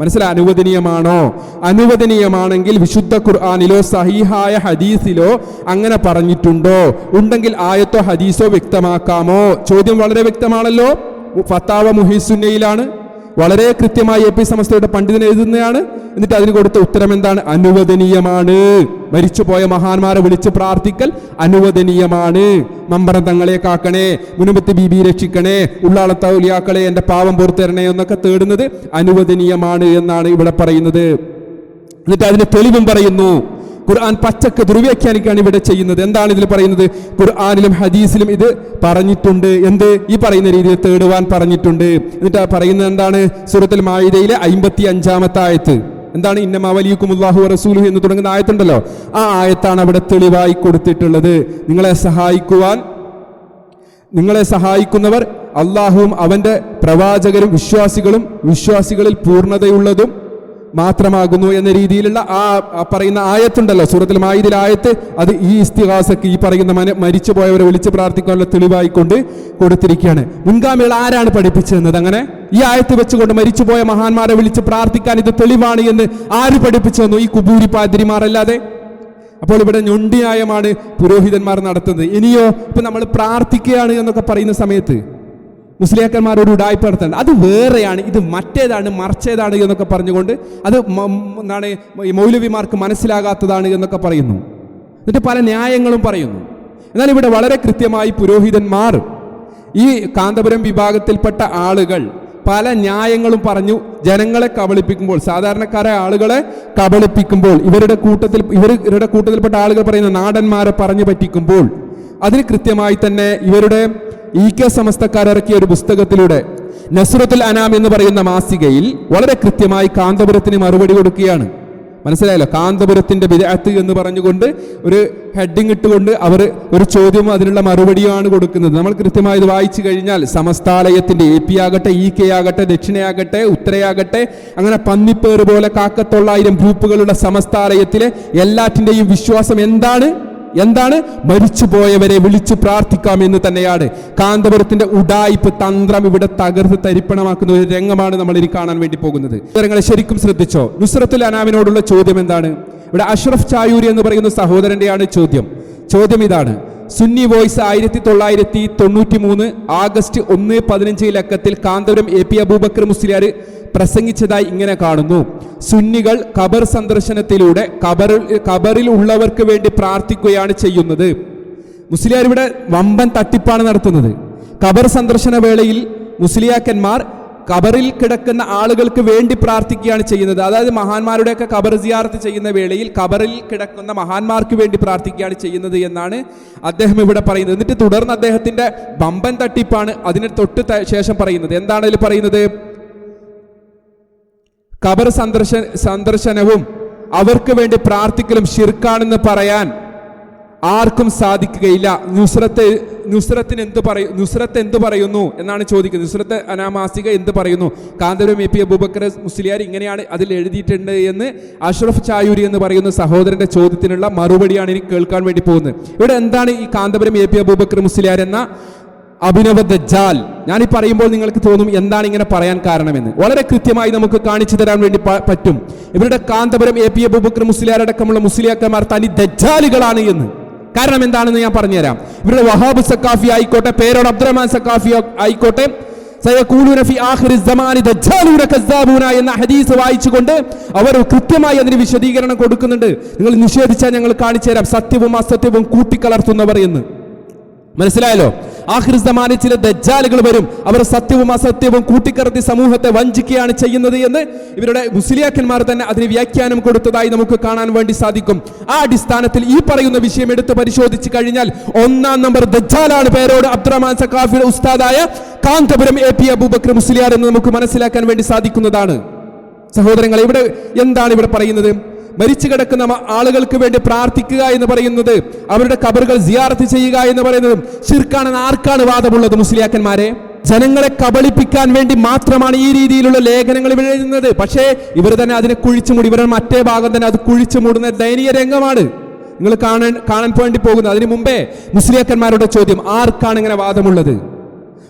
മനസ്സിലായി അനുവദനീയമാണോ? അനുവദനീയമാണെങ്കിൽ വിശുദ്ധ ഖുർആാനിലോ സഹീഹായ ഹദീസിലോ അങ്ങനെ പറഞ്ഞിട്ടുണ്ടോ? ഉണ്ടെങ്കിൽ ആയത്തോ ഹദീസോ വ്യക്തമാക്കാമോ? ചോദ്യം വളരെ വ്യക്തമാണല്ലോ. ഫത്താവ മുഹീസുന്നയിലാണ് വളരെ കൃത്യമായി എ പി സമസ്തയുടെ പണ്ഡിതൻ എഴുതുന്നതാണ്. എന്നിട്ട് അതിന് കൊടുത്ത ഉത്തരം എന്താണ്? അനുവദനീയമാണ്. മരിച്ചുപോയ മഹാന്മാരെ വിളിച്ച് പ്രാർത്ഥിക്കൽ അനുവദനീയമാണ്. മമ്പറ തങ്ങളെ കാക്കണേ മുനുപത്തി ബീബി രക്ഷിക്കണേ ഉള്ളാളത്ത ഉലിയാക്കളെ എന്റെ പാവം പുറത്തരണേ എന്നൊക്കെ തേടുന്നത് അനുവദനീയമാണ് എന്നാണ് ഇവിടെ പറയുന്നത്. എന്നിട്ട് അതിന് തെളിവും പറയുന്നു. ഖുർആൻ പച്ചക്ക് ദുർവ്യാഖ്യാനിക്കാണ് ഇവിടെ ചെയ്യുന്നത്. എന്താണ് ഇതിൽ പറയുന്നത്? ഖുർആാനിലും ഹദീസിലും ഇത് പറഞ്ഞിട്ടുണ്ട്. എന്ത്? ഈ പറയുന്ന രീതിയിൽ തേടുവാൻ പറഞ്ഞിട്ടുണ്ട്. എന്നിട്ട് പറയുന്നത് എന്താണ്? സൂറത്തുൽ മായിദയിലെ അമ്പത്തി അഞ്ചാമത്തെ ആയത്ത്. എന്താണ്? ഇന്നമാവലിയുക്കുമുല്ലാഹു റസൂലു എന്ന് തുടങ്ങുന്ന ആയത്തുണ്ടല്ലോ. ആ ആയത്താണ് അവിടെ തെളിവായി കൊടുത്തിട്ടുള്ളത്. നിങ്ങളെ സഹായിക്കുവാൻ നിങ്ങളെ സഹായിക്കുന്നവർ അള്ളാഹുവും അവന്റെ പ്രവാചകരും വിശ്വാസികളും വിശ്വാസികളിൽ പൂർണതയുള്ളതും മാത്രമാകുന്നു എന്ന രീതിയിലുള്ള ആ പറയുന്ന ആയത്തുണ്ടല്ലോ. സൂറത്തിൽ മായതിൽ ആയത്ത് അത് ഈ ഇസ്തിഹാസക്ക് ഈ പറയുന്ന മന മരിച്ചു പോയവരെ വിളിച്ച് പ്രാർത്ഥിക്കാനുള്ള തെളിവായിക്കൊണ്ട് കൊടുത്തിരിക്കുകയാണ്. മുൻഗാമികൾ ആരാണ് പഠിപ്പിച്ചതെന്നത് അങ്ങനെ? ഈ ആയത്ത് വെച്ചുകൊണ്ട് മരിച്ചുപോയ മഹാന്മാരെ വിളിച്ച് പ്രാർത്ഥിക്കാൻ ഇത് തെളിവാണ് എന്ന് ആര് പഠിപ്പിച്ചു ഈ കുബൂരി പാതിരിമാരല്ലാതെ? അപ്പോൾ ഇവിടെ ഞൊണ്ടിയായമാണ് പുരോഹിതന്മാർ നടത്തുന്നത്. ഇനിയോ ഇപ്പൊ നമ്മൾ പ്രാർത്ഥിക്കുകയാണ് എന്നൊക്കെ പറയുന്ന സമയത്ത് മുസ്ലിയാക്കന്മാർ ഒരു ഉടായ്പ നടത്തുന്നത് അത് വേറെയാണ് ഇത് മറ്റേതാണ് മറിച്ചേതാണ് എന്നൊക്കെ പറഞ്ഞുകൊണ്ട് അത് എന്താണ് മൗലവിമാർക്ക് മനസ്സിലാകാത്തതാണ് എന്നൊക്കെ പറയുന്നു. എന്നിട്ട് പല ന്യായങ്ങളും പറയുന്നു. എന്നാൽ ഇവിടെ വളരെ കൃത്യമായി പുരോഹിതന്മാർ ഈ കാന്തപുരം വിഭാഗത്തിൽപ്പെട്ട ആളുകൾ പല ന്യായങ്ങളും പറഞ്ഞു ജനങ്ങളെ കബളിപ്പിക്കുമ്പോൾ സാധാരണക്കാരെ ആളുകളെ കബളിപ്പിക്കുമ്പോൾ ഇവരുടെ കൂട്ടത്തിൽ ഇവർ ഇവരുടെ കൂട്ടത്തിൽപ്പെട്ട ആളുകൾ പറയുന്ന നാടന്മാരെ പറഞ്ഞു പറ്റിക്കുമ്പോൾ അതിന് കൃത്യമായി തന്നെ ഇവരുടെ ഇ കെ സമസ്തക്കാരിറക്കിയ ഒരു പുസ്തകത്തിലൂടെ നസ്രത്തുൽ അനാം എന്ന് പറയുന്ന മാസികയിൽ വളരെ കൃത്യമായി കാന്തപുരത്തിന് മറുപടി കൊടുക്കുകയാണ്. മനസ്സിലായല്ലോ? കാന്തപുരത്തിന്റെ വിദഗ്ധ എന്ന് പറഞ്ഞുകൊണ്ട് ഒരു ഹെഡിങ് ഇട്ടുകൊണ്ട് അവർ ഒരു ചോദ്യവും അതിനുള്ള മറുപടിയുമാണ് കൊടുക്കുന്നത്. നമ്മൾ കൃത്യമായി ഇത് വായിച്ചു കഴിഞ്ഞാൽ സമസ്താലയത്തിന്റെ എ പി ആകട്ടെ ഇ കെ ആകട്ടെ ദക്ഷിണയാകട്ടെ ഉത്തരയാകട്ടെ അങ്ങനെ പന്നിപ്പേറ് പോലെ കാക്കത്തൊള്ളായിരം ഗ്രൂപ്പുകളുള്ള സമസ്താലയത്തിലെ എല്ലാറ്റിന്റെയും വിശ്വാസം എന്താണ്? എന്താണ്? മരിച്ചുപോയവരെ വിളിച്ച് പ്രാർത്ഥിക്കാം എന്ന് തന്നെയാണ്. കാന്തപുരത്തിന്റെ ഉടായിപ്പ് തന്ത്രം ഇവിടെ തകർത്ത് തരിപ്പണമാക്കുന്ന ഒരു രംഗമാണ് നമ്മൾ ഇനി കാണാൻ വേണ്ടി പോകുന്നത്. വിവരങ്ങളെ ശരിക്കും ശ്രദ്ധിച്ചോ? നുസ്രത്തുൽ അനാമിനോടുള്ള ചോദ്യം എന്താണ്? ഇവിടെ അഷ്റഫ് ചായൂരി എന്ന് പറയുന്ന സഹോദരന്റെയാണ് ചോദ്യം. ചോദ്യം ഇതാണ്. സുന്നി വോയിസ് ആയിരത്തി തൊള്ളായിരത്തി തൊണ്ണൂറ്റി മൂന്ന് ആഗസ്റ്റ് ഒന്ന് പതിനഞ്ച് ലക്കത്തിൽ കാന്തപുരം എ പി അബൂബക്കർ മുസ്ലിയാർ പ്രസംഗിച്ചതായി ഇങ്ങനെ കാണുന്നു. സുന്നികൾ ഖബർ സന്ദർശനത്തിലൂടെ ഖബറിൽ ഖബറിൽ ഉള്ളവർക്ക് വേണ്ടി പ്രാർത്ഥിക്കുകയാണ് ചെയ്യുന്നത്. മുസ്ലിയാർ ഇവിടെ വമ്പൻ തട്ടിപ്പാണ് നടത്തുന്നത്. ഖബർ സന്ദർശന വേളയിൽ മുസ്ലിയാക്കന്മാർ ഖബറിൽ കിടക്കുന്ന ആളുകൾക്ക് വേണ്ടി പ്രാർത്ഥിക്കുകയാണ് ചെയ്യുന്നത്. അതായത് മഹാന്മാരുടെയൊക്കെ ഖബർ സിയാർത്ത് ചെയ്യുന്ന വേളയിൽ ഖബറിൽ കിടക്കുന്ന മഹാന്മാർക്ക് വേണ്ടി പ്രാർത്ഥിക്കുകയാണ് ചെയ്യുന്നത് എന്നാണ് അദ്ദേഹം ഇവിടെ പറയുന്നത്. എന്നിട്ട് തുടർന്ന് അദ്ദേഹത്തിന്റെ ബമ്പൻ തട്ടിപ്പാണ് അതിന് തൊട്ട് ശേഷം പറയുന്നത്. എന്താണ് അതിൽ പറയുന്നത്? ഖബർ സന്ദർശ സന്ദർശനവും അവർക്ക് വേണ്ടി പ്രാർത്ഥിക്കലും ഷിർക്കാണെന്ന് പറയാൻ ആർക്കും സാധിക്കുകയില്ല. നുസ്രത്ത് നുസ്രത്തിന് എന്ത് പറയും നുസ്രത്ത് എന്ത് പറയുന്നു എന്നാണ് ചോദിക്കുന്നത്. നുസ്രത്ത് അനാമാസിക എന്ത് പറയുന്നു? കാന്തപുരം എ പി അബൂബക്കർ മുസ്ലിയാർ ഇങ്ങനെയാണ് അതിൽ എഴുതിയിട്ടുണ്ട് എന്ന് അഷ്റഫ് ചായൂരി എന്ന് പറയുന്ന സഹോദരന്റെ ചോദ്യത്തിനുള്ള മറുപടിയാണ് ഇനി കേൾക്കാൻ വേണ്ടി പോകുന്നത്. ഇവിടെ എന്താണ് ഈ കാന്തപുരം എ പി അബൂബക്കർ മുസ്ലിയാർ എന്ന അഭിനവ ദജ്ജാൽ ഞാൻ ഈ പറയുമ്പോൾ നിങ്ങൾക്ക് തോന്നും എന്താണ് ഇങ്ങനെ പറയാൻ കാരണമെന്ന്. വളരെ കൃത്യമായി നമുക്ക് കാണിച്ചു തരാൻ വേണ്ടി പറ്റും. ഇവരുടെ കാന്തപുരം എ പി അബൂബക്കർ മുസ്ലിയാരടക്കമുള്ള മുസ്ലിയാക്കന്മാർ തനി ദജ്ജാലുകളാണ് എന്ന്. കാരണം എന്താണെന്ന് ഞാൻ പറഞ്ഞുതരാം. ഇവരുടെ വഹാബ് സക്കാഫി ആയിക്കോട്ടെ പേരോട് അബ്ദുറഹ്മാൻ സക്കാഫി ആയിക്കോട്ടെ എന്ന ഹദീസ് വായിച്ചുകൊണ്ട് അവർ കൃത്യമായി അതിന് വിശദീകരണം കൊടുക്കുന്നുണ്ട്. നിങ്ങൾ നിഷേധിച്ചാൽ ഞങ്ങൾ കാണിച്ചു തരാം സത്യവും അസത്യവും കൂട്ടിക്കലർത്തുന്നവർ എന്ന്. മനസ്സിലായല്ലോ? സമാനിൽ ചില ദജ്ജാലുകൾ വരും. അവർ സത്യവും അസത്യവും കൂട്ടിക്കറത്തി സമൂഹത്തെ വഞ്ചിക്കുകയാണ് ചെയ്യുന്നത് എന്ന് ഇവരുടെ മുസ്ലിയാക്കന്മാർ തന്നെ അതിന് വ്യാഖ്യാനം കൊടുത്തതായി നമുക്ക് കാണാൻ വേണ്ടി സാധിക്കും. ആ അടിസ്ഥാനത്തിൽ ഈ പറയുന്ന വിഷയം എടുത്ത് പരിശോധിച്ച് കഴിഞ്ഞാൽ ഒന്നാം നമ്പർ ദജ്ജാലാണ് പേരോട് അബ്ദുറഹ്മാൻ സഖാഫിയുടെ ഉസ്താദായ കാന്തപുരം എ പി അബൂബക്കർ മുസ്ലിയാർ എന്ന് നമുക്ക് മനസ്സിലാക്കാൻ വേണ്ടി സാധിക്കുന്നതാണ്. സഹോദരങ്ങൾ ഇവിടെ എന്താണ് ഇവിടെ പറയുന്നത്? മരിച്ചു കിടക്കുന്ന ആളുകൾക്ക് വേണ്ടി പ്രാർത്ഥിക്കുക എന്ന് പറയുന്നത് അവരുടെ കബറുകൾ സിയാറത്ത് ചെയ്യുക എന്ന് പറയുന്നതും ശിർക്കാണെന്ന് ആർക്കാണ് വാദമുള്ളത് മുസ്ലിയാക്കന്മാരെ? ജനങ്ങളെ കബളിപ്പിക്കാൻ വേണ്ടി മാത്രമാണ് ഈ രീതിയിലുള്ള ലേഖനങ്ങൾ എഴുതുന്നത്. പക്ഷേ ഇവർ തന്നെ അതിനെ കുഴിച്ചു മൂടി ഇവരുടെ മറ്റേ ഭാഗം തന്നെ അത് കുഴിച്ചു മൂടുന്ന ദയനീയ രംഗമാണ്. നിങ്ങൾ കാണാൻ കാണാൻ വേണ്ടി പോകുന്നത്. അതിനു മുമ്പേ മുസ്ലിയാക്കന്മാരുടെ ചോദ്യം ആർക്കാണ് ഇങ്ങനെ വാദമുള്ളത്?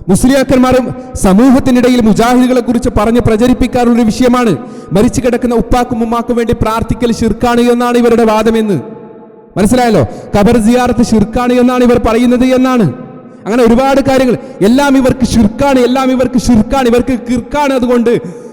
മുസ്ലിയാക്കന്മാരും സമൂഹത്തിനിടയിൽ മുജാഹിദുകളെ കുറിച്ച് പറഞ്ഞ് പ്രചരിപ്പിക്കാറുള്ള ഒരു വിഷയമാണ്. മരിച്ചു കിടക്കുന്ന ഉപ്പാക്കും ഉമ്മാക്കും വേണ്ടി പ്രാർത്ഥിക്കൽ ഷിർക്കാണ് എന്നാണ് ഇവരുടെ വാദമെന്ന്. മനസ്സിലായല്ലോ? കബർ സിയാറത്ത് ഷിർക്കാണ് എന്നാണ് ഇവർ പറയുന്നത് എന്നാണ്. അങ്ങനെ ഒരുപാട് കാര്യങ്ങൾ. എല്ലാം ഇവർക്ക് ഷിർക്കാണ് എല്ലാം ഇവർക്ക് ഷിർക്കാണ് ഇവർക്ക് കിർക്കാണ് അതുകൊണ്ട്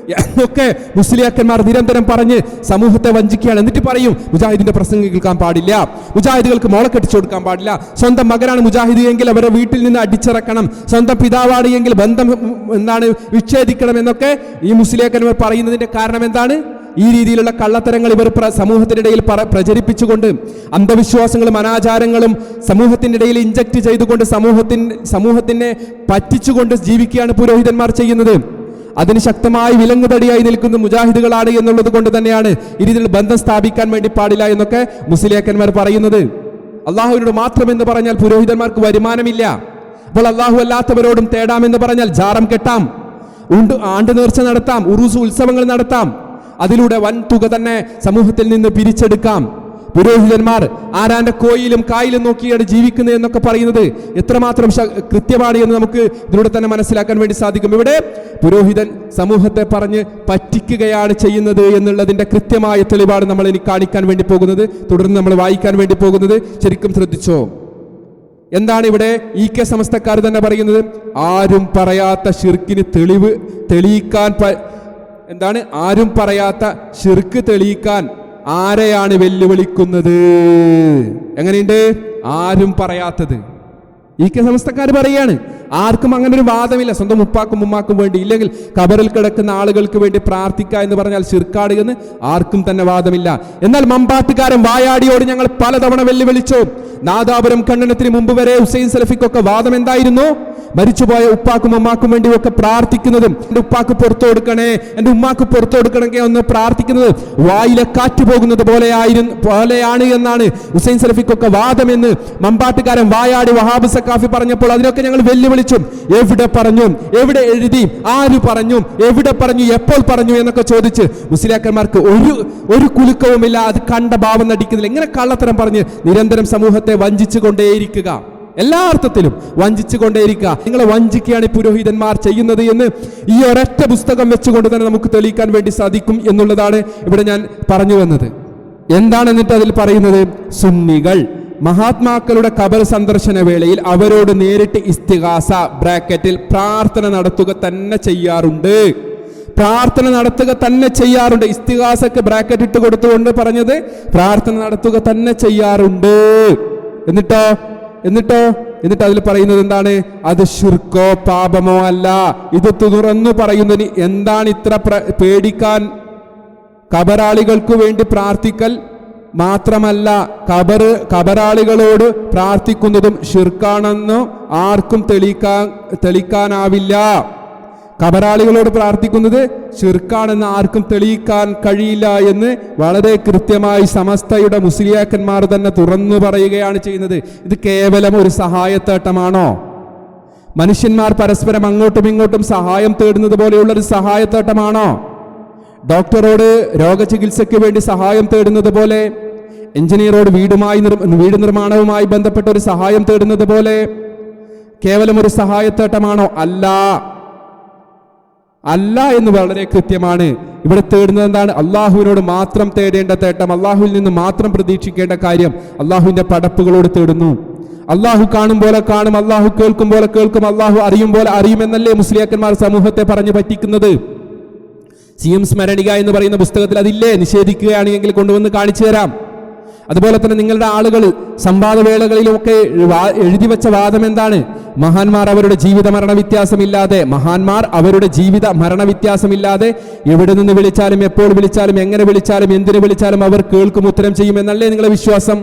എന്നൊക്കെ മുസ്ലിയാക്കന്മാർ നിരന്തരം പറഞ്ഞ് സമൂഹത്തെ വഞ്ചിക്കുകയാണ്. എന്നിട്ട് പറയും മുജാഹിദിന്റെ പ്രസംഗം കേൾക്കാൻ പാടില്ല. മുജാഹിദുകൾക്ക് മോളെ കെട്ടിച്ചു കൊടുക്കാൻ പാടില്ല. സ്വന്തം മകനാണ് മുജാഹിദ് എങ്കിൽ അവരെ വീട്ടിൽ നിന്ന് അടിച്ചിറക്കണം. സ്വന്തം പിതാവാണ് എങ്കിൽ ബന്ധം എന്താണ് വിച്ഛേദിക്കണം എന്നൊക്കെ ഈ മുസ്ലിയാക്കന്മാർ പറയുന്നതിന്റെ കാരണം എന്താണ്? ഈ രീതിയിലുള്ള കള്ളത്തരങ്ങൾ ഇവർ പ്ര- സമൂഹത്തിനിടയിൽ പ്രചരിപ്പിച്ചുകൊണ്ട് അന്ധവിശ്വാസങ്ങളും അനാചാരങ്ങളും സമൂഹത്തിനിടയിൽ ഇഞ്ചക്ട് ചെയ്തുകൊണ്ട് സമൂഹത്തിൻ സമൂഹത്തിനെ പറ്റിച്ചുകൊണ്ട് ജീവിക്കുകയാണ് പുരോഹിതന്മാർ ചെയ്യുന്നത്. അതിന് ശക്തമായി വിലങ്ങുതടിയായി നിൽക്കുന്ന മുജാഹിദുകളാണ് എന്നുള്ളത് കൊണ്ട് തന്നെയാണ് ഇനി ഇതിൽ ബന്ധം സ്ഥാപിക്കാൻ വേണ്ടി പാടില്ല എന്നൊക്കെ മുസ്ലിയാക്കന്മാർ പറയുന്നത്. അള്ളാഹുവിനോട് മാത്രം എന്ന് പറഞ്ഞാൽ പുരോഹിതന്മാർക്ക് വരുമാനമില്ല. അപ്പോൾ അള്ളാഹു അല്ലാത്തവരോടും തേടാമെന്ന് പറഞ്ഞാൽ ജാറം കെട്ടാം. ഉണ്ട് ആണ്ട് നേർച്ച നടത്താം ഉറൂസ് ഉത്സവങ്ങൾ നടത്താം. അതിലൂടെ വൻ തുക തന്നെ സമൂഹത്തിൽ നിന്ന് പിരിച്ചെടുക്കാം. പുരോഹിതന്മാർ ആരാന്റെ കോയിലും കായിലും നോക്കിയാണ് ജീവിക്കുന്നത് എന്നൊക്കെ പറയുന്നത് എത്രമാത്രം കൃത്യമാണ് എന്ന് നമുക്ക് ഇതിലൂടെ തന്നെ മനസ്സിലാക്കാൻ വേണ്ടി സാധിക്കും. ഇവിടെ പുരോഹിതൻ സമൂഹത്തെ പറഞ്ഞ് പറ്റിക്കുകയാണ് ചെയ്യുന്നത് എന്നുള്ളതിന്റെ കൃത്യമായ തെളിവാണ് നമ്മൾ ഇനി കാണിക്കാൻ വേണ്ടി പോകുന്നത്. തുടർന്ന് നമ്മൾ വായിക്കാൻ വേണ്ടി പോകുന്നത്. ശരിക്കും ശ്രദ്ധിച്ചോ? എന്താണ് ഇവിടെ ഈ കെ സമസ്തക്കാർ തന്നെ പറയുന്നത്? ആരും പറയാത്ത ഷിർക്കിന് തെളിവ് തെളിയിക്കാൻ എന്താണ്? ആരും പറയാത്ത ഷിർക്ക് തെളിയിക്കാൻ ആരെയാണ് വെല്ലുവിളിക്കുന്നത്? എങ്ങനെയുണ്ട്? ആരും പറയാത്തത്. ഈ കെ സമസ്തക്കാർ പറയാണ് ആർക്കും അങ്ങനെ ഒരു വാദമില്ല. സ്വന്തം ഉപ്പാക്കും ഉമ്മാക്കും വേണ്ടി ഇല്ലെങ്കിൽ കബറിൽ കിടക്കുന്ന ആളുകൾക്ക് വേണ്ടി പ്രാർത്ഥിക്കുക എന്ന് പറഞ്ഞാൽ ശിർക്കാട് എന്ന് ആർക്കും തന്നെ വാദമില്ല. എന്നാൽ മമ്പാട്ടുകാരൻ വായാടിയോട് ഞങ്ങൾ പലതവണ വെല്ലുവിളിച്ചു. നാദാപുരം ഖണ്ഡനത്തിന് മുമ്പ് വരെ ഹുസൈൻ സലഫിക്കൊക്കെ വാദം എന്തായിരുന്നു മരിച്ചുപോയ ഉപ്പാക്കും ഉമ്മാക്കും വേണ്ടി ഒക്കെ പ്രാർത്ഥിക്കുന്നതും എന്റെ ഉപ്പാക്ക് പുറത്തു കൊടുക്കണേ എന്റെ ഉമ്മാക്ക് പുറത്തു കൊടുക്കണമെങ്കിൽ ഒന്ന് പ്രാർത്ഥിക്കുന്നത് വായിലെ കാറ്റ് പോകുന്നത് പോലെയായിരുന്നു പോലെയാണ് എന്നാണ് ഹുസൈൻ സലഫിക്കൊക്കെ വാദമെന്ന് മമ്പാട്ടുകാരൻ വായാടി വഹാബ് സക്കാഫി പറഞ്ഞപ്പോൾ അതിനൊക്കെ ഞങ്ങൾ വെല്ലുവിളിച്ചു എവിടെ പറഞ്ഞു എവിടെ എഴുതി ആര് പറഞ്ഞു എവിടെ പറഞ്ഞു എപ്പോൾ പറഞ്ഞു എന്നൊക്കെ ചോദിച്ച് മുസ്ലിയാക്കന്മാർക്ക് ഒരു ഒരു കുലുക്കവുമില്ല അത് കണ്ട ഭാവം നടിക്കുന്നില്ല. ഇങ്ങനെ കള്ളത്തരം പറഞ്ഞ് നിരന്തരം സമൂഹത്തെ വഞ്ചിച്ചു കൊണ്ടേയിരിക്കുക എല്ലാ അർത്ഥത്തിലും വഞ്ചിച്ചു കൊണ്ടേയിരിക്കുക നിങ്ങളെ വഞ്ചിക്കുകയാണ് പുരോഹിതന്മാർ ചെയ്യുന്നത് എന്ന് ഈ ഒരൊറ്റ പുസ്തകം വെച്ചുകൊണ്ട് തന്നെ നമുക്ക് തെളിയിക്കാൻ വേണ്ടി സാധിക്കും എന്നുള്ളതാണ് ഇവിടെ ഞാൻ പറഞ്ഞു വന്നത്. എന്താണ് എന്നിട്ട് അതിൽ പറയുന്നത്? സുന്നികൾ. മഹാത്മാക്കളുടെ കബർ സന്ദർശന വേളയിൽ അവരോട് നേരിട്ട് ഇസ്തിഹാസ ബ്രാക്കറ്റിൽ പ്രാർത്ഥന നടത്തുക തന്നെ ചെയ്യാറുണ്ട്. പ്രാർത്ഥന നടത്തുക തന്നെ ചെയ്യാറുണ്ട്. ഇസ്തിഹാസക്ക് ബ്രാക്കറ്റ് ഇട്ട് കൊടുത്തുകൊണ്ട് പറഞ്ഞത് പ്രാർത്ഥന നടത്തുക തന്നെ ചെയ്യാറുണ്ട്. എന്നിട്ടോ? എന്നിട്ടോ? എന്നിട്ട് അതിൽ പറയുന്നത് എന്താണ്? അത് ശുർക്കോ പാപമോ അല്ല. ഇത് തുറന്നു പറയുന്നതിന് എന്താണ് ഇത്ര പേടിക്കാൻ? കബരാളികൾക്ക് വേണ്ടി പ്രാർത്ഥിക്കൽ മാത്രമല്ല കബർ കബറാളികളോട് പ്രാർത്ഥിക്കുന്നതും ഷിർക്കാണെന്ന് ആർക്കും തെളിയിക്കാൻ തെളിയിക്കാനാവില്ല കബറാളികളോട് പ്രാർത്ഥിക്കുന്നത് ഷിർക്കാണെന്ന് ആർക്കും തെളിയിക്കാൻ കഴിയില്ല എന്ന് വളരെ കൃത്യമായി സമസ്തയുടെ മുസ്ലിയാക്കന്മാർ തന്നെ തുറന്നു പറയുകയാണ് ചെയ്യുന്നത്. ഇത് കേവലം ഒരു സഹായത്തേട്ടമാണോ? മനുഷ്യന്മാർ പരസ്പരം അങ്ങോട്ടും ഇങ്ങോട്ടും സഹായം തേടുന്നത് പോലെയുള്ള ഒരു സഹായത്തേട്ടമാണോ? ഡോക്ടറോട് രോഗചികിത്സയ്ക്ക് വേണ്ടി സഹായം തേടുന്നത് പോലെ എഞ്ചിനീയറോട് വീടുമായി വീട് നിർമ്മാണവുമായി ബന്ധപ്പെട്ട ഒരു സഹായം തേടുന്നത് പോലെ കേവലം ഒരു സഹായത്തേട്ടമാണോ? അല്ല. അല്ല എന്ന് വളരെ കൃത്യമാണ്. ഇവിടെ തേടുന്നത് എന്താണ്? അള്ളാഹുവിനോട് മാത്രം തേടേണ്ട തേട്ടം അള്ളാഹുവിൽ നിന്ന് മാത്രം പ്രതീക്ഷിക്കേണ്ട കാര്യം അള്ളാഹുവിന്റെ പടപ്പുകളോട് തേടുന്നു. അള്ളാഹു കാണും പോലെ കാണും അള്ളാഹു കേൾക്കും പോലെ കേൾക്കും അള്ളാഹു അറിയും പോലെ അറിയുമെന്നല്ലേ മുസ്ലിയാക്കന്മാർ സമൂഹത്തെ പറഞ്ഞു പറ്റിക്കുന്നത്? സി എം സ്മരണിക എന്ന് പറയുന്ന പുസ്തകത്തിൽ അതില്ലേ? നിഷേധിക്കുകയാണെങ്കിൽ കൊണ്ടുവന്ന് കാണിച്ചു തരാം. അതുപോലെ തന്നെ നിങ്ങളുടെ ആളുകൾ സംവാദവേളകളിലൊക്കെ എഴുതി വെച്ച വാദം എന്താണ്? മഹാന്മാർ അവരുടെ ജീവിത മരണ വ്യത്യാസമില്ലാതെ മഹാന്മാർ അവരുടെ ജീവിത മരണ വ്യത്യാസമില്ലാതെ എവിടെ നിന്ന് വിളിച്ചാലും എപ്പോൾ വിളിച്ചാലും എങ്ങനെ വിളിച്ചാലും എന്തിനു വിളിച്ചാലും അവർ കേൾക്കും ഉത്തരം ചെയ്യും എന്നല്ലേ നിങ്ങളുടെ വിശ്വാസം?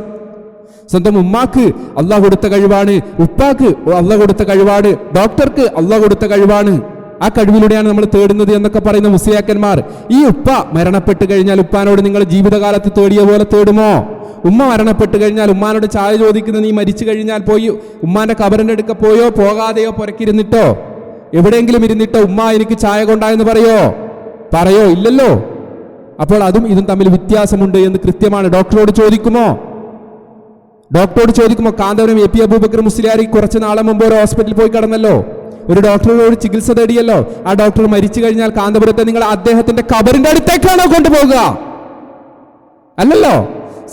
സ്വന്തം ഉമ്മാക്ക് അള്ളാഹ് കൊടുത്ത കഴിവാണ് ഉപ്പാക്ക് അള്ളാഹ് കൊടുത്ത കഴിവാണ് ഡോക്ടർക്ക് അള്ളാഹ് കൊടുത്ത കഴിവാണ്. ആ കഴിവിലൂടെയാണ് നമ്മൾ തേടുന്നത് എന്നൊക്കെ പറയുന്ന മുസ്ലിയാക്കന്മാർ ഈ ഉപ്പ മരണപ്പെട്ട് കഴിഞ്ഞാൽ ഉപ്പാനോട് നിങ്ങൾ ജീവിതകാലത്ത് തേടിയ പോലെ തേടുമോ? ഉമ്മ മരണപ്പെട്ട് കഴിഞ്ഞാൽ ഉമ്മാനോട് ചായ ചോദിക്കുന്ന നീ മരിച്ചു കഴിഞ്ഞാൽ പോയി ഉമ്മാന്റെ കബറിന്റെ അടുക്ക പോയോ പോകാതെയോ പുരക്കിരുന്നിട്ടോ എവിടെയെങ്കിലും ഇരുന്നിട്ടോ ഉമ്മ എനിക്ക് ചായ കൊണ്ടായെന്ന് പറയോ? പറയോ? ഇല്ലല്ലോ. അപ്പോൾ അതും ഇതും തമ്മിൽ വ്യത്യാസമുണ്ട് എന്ന് കൃത്യമാണ്. ഡോക്ടറോട് ചോദിക്കുമോ? ഡോക്ടറോട് ചോദിക്കുമോ? കാന്തപുരം എ പി അബൂബക്കർ മുസ്ലിയാരി കുറച്ച് നാളെ മുമ്പ് ഒരു ഹോസ്പിറ്റലിൽ പോയി കിടന്നല്ലോ. ഒരു ഡോക്ടറോട് ചികിത്സ തേടിയല്ലോ. ആ ഡോക്ടർ മരിച്ചു കഴിഞ്ഞാൽ കാന്തപുരത്തെ നിങ്ങൾ അദ്ദേഹത്തിന്റെ കബറിന്റെ അടുത്തേക്കാണോ കൊണ്ടുപോകുക അല്ലല്ലോ.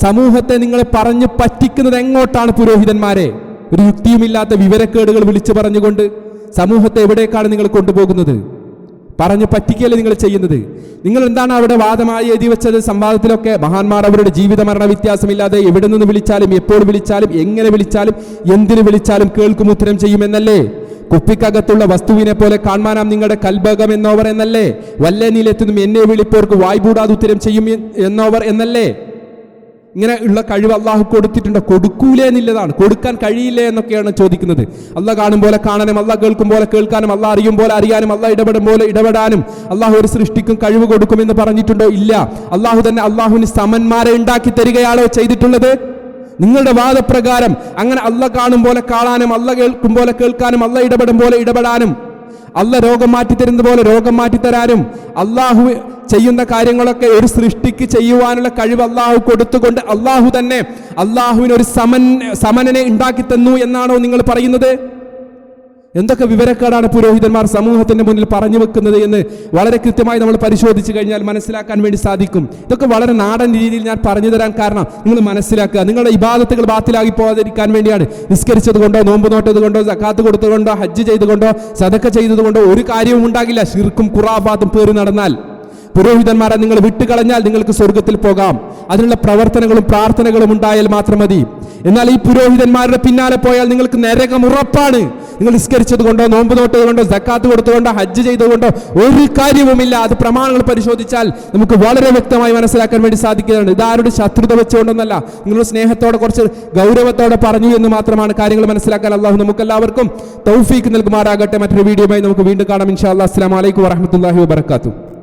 സമൂഹത്തെ നിങ്ങൾ പറഞ്ഞു പറ്റിക്കുന്നത് എങ്ങോട്ടാണ് പുരോഹിതന്മാരെ? ഒരു യുക്തിയുമില്ലാത്ത വിവരക്കേടുകൾ വിളിച്ചു പറഞ്ഞുകൊണ്ട് സമൂഹത്തെ എവിടേക്കാണ് നിങ്ങൾ കൊണ്ടുപോകുന്നത്? പറഞ്ഞു പറ്റിക്കല്ലേ നിങ്ങൾ ചെയ്യുന്നത്? നിങ്ങൾ എന്താണ് അവിടെ വാദമായി എഴുതി വെച്ചത്? സംവാദത്തിലൊക്കെ മഹാന്മാർ അവരുടെ ജീവിത മരണ വ്യത്യാസമില്ലാതെ എവിടെ നിന്ന് വിളിച്ചാലും എപ്പോൾ വിളിച്ചാലും എങ്ങനെ വിളിച്ചാലും എന്തിനു വിളിച്ചാലും കേൾക്കും ഉത്തരം ചെയ്യുമെന്നല്ലേ? കുപ്പിക്കകത്തുള്ള വസ്തുവിനെ പോലെ കാണാനാം നിങ്ങളുടെ കൽഭകം എന്നോവർ എന്നല്ലേ? വല്ല നീലെത്തുന്നും എന്നെ വിളിപ്പോർക്ക് വായ്പൂടാതെ ഉത്തരം ചെയ്യും എന്നോവർ എന്നല്ലേ? ഇങ്ങനെ ഉള്ള കഴിവ് അള്ളാഹു കൊടുത്തിട്ടുണ്ട്. കൊടുക്കൂലേ എന്നുള്ളതാണ് കൊടുക്കാൻ കഴിയില്ലേ എന്നൊക്കെയാണ് ചോദിക്കുന്നത്. അല്ല കാണും പോലെ കാണാനും അല്ല കേൾക്കും പോലെ കേൾക്കാനും അല്ല അറിയും പോലെ അറിയാനും അല്ല ഇടപെടും പോലെ ഇടപെടാനും അള്ളാഹു ഒരു സൃഷ്ടിക്കും കഴിവ് കൊടുക്കുമെന്ന് പറഞ്ഞിട്ടുണ്ടോ? ഇല്ല. അള്ളാഹു തന്നെ അള്ളാഹുവിന് സമന്മാരെ ഉണ്ടാക്കി തരികയാണോ ചെയ്തിട്ടുള്ളത്? നിങ്ങളുടെ വാദപ്രകാരം അങ്ങനെ അല്ല കാണും പോലെ കാണാനും അല്ല കേൾക്കും പോലെ കേൾക്കാനും അല്ല ഇടപെടും പോലെ ഇടപെടാനും. അല്ല രോഗം മാറ്റി തരുന്ന പോലെ രോഗം മാറ്റിത്തരാനും. അള്ളാഹു ചെയ്യുന്ന കാര്യങ്ങളൊക്കെ ഒരു സൃഷ്ടിക്ക് ചെയ്യുവാനുള്ള കഴിവ് അള്ളാഹു കൊടുത്തുകൊണ്ട് അള്ളാഹു തന്നെ അള്ളാഹുവിന് ഒരു സമൻ സമനനെ ഉണ്ടാക്കി തന്നു എന്നാണോ നിങ്ങൾ പറയുന്നത്? എന്തൊക്കെ വിവരക്കേടാണ് പുരോഹിതന്മാർ സമൂഹത്തിന്റെ മുന്നിൽ പറഞ്ഞു വെക്കുന്നത് എന്ന് വളരെ കൃത്യമായി നമ്മൾ പരിശോധിച്ചു കഴിഞ്ഞാൽ മനസ്സിലാക്കാൻ വേണ്ടി സാധിക്കും. ഇതൊക്കെ വളരെ നാടൻ രീതിയിൽ ഞാൻ പറഞ്ഞു തരാൻ കാരണം നിങ്ങൾ മനസ്സിലാക്കുക. നിങ്ങളുടെ ഇബാദത്തുകൾ ബാത്തിലാകി പോകാതിരിക്കാൻ വേണ്ടിയാണ്. നിസ്കരിച്ചത് കൊണ്ടോ നോമ്പ് നോട്ടത് കൊണ്ടോ സക്കാത്ത് കൊടുത്തതുകൊണ്ടോ ഹജ്ജ് ചെയ്തുകൊണ്ടോ സതക്ക ചെയ്തതുകൊണ്ടോ ഒരു കാര്യവും ഉണ്ടാകില്ല. ഷിർക്കും കുറാബാദും പേറി നടന്നാൽ. പുരോഹിതന്മാരെ നിങ്ങൾ വിട്ടുകളഞ്ഞാൽ നിങ്ങൾക്ക് സ്വർഗത്തിൽ പോകാം. അതിനുള്ള പ്രവർത്തനങ്ങളും പ്രാർത്ഥനകളും ഉണ്ടായാൽ മാത്രം മതി. എന്നാൽ ഈ പുരോഹിതന്മാരുടെ പിന്നാലെ പോയാൽ നിങ്ങൾക്ക് നരകം ഉറപ്പാണ്. നിങ്ങൾ നിസ്കരിച്ചത് കൊണ്ടോ നോമ്പ് നോട്ടത് കൊണ്ടോ ജക്കാത്ത് കൊടുത്തുകൊണ്ടോ ഹജ്ജ് ചെയ്തുകൊണ്ടോ ഒരു കാര്യവുമില്ല. അത് പ്രമാണങ്ങൾ പരിശോധിച്ചാൽ നമുക്ക് വളരെ വ്യക്തമായി മനസ്സിലാക്കാൻ വേണ്ടി സാധിക്കുന്നുണ്ട് ഇതാരുടെ ശത്രുത വെച്ചുകൊണ്ടൊന്നല്ല. നിങ്ങളുടെ സ്നേഹത്തോടെ കുറച്ച് ഗൗരവത്തോടെ പറഞ്ഞു എന്ന് മാത്രമാണ് കാര്യങ്ങൾ മനസ്സിലാക്കാൻ അള്ളാഹു നമുക്കെല്ലാവർക്കും തൗഫീക്ക് നൽകുമാറാകട്ടെ. മറ്റൊരു വീഡിയോയുമായി നമുക്ക് വീണ്ടും കാണാം. ഇൻഷാ അല്ലാ അസ്സലാമു അലൈക്കും വറഹ്മത്തുള്ളാഹി വബറകാതുഹു.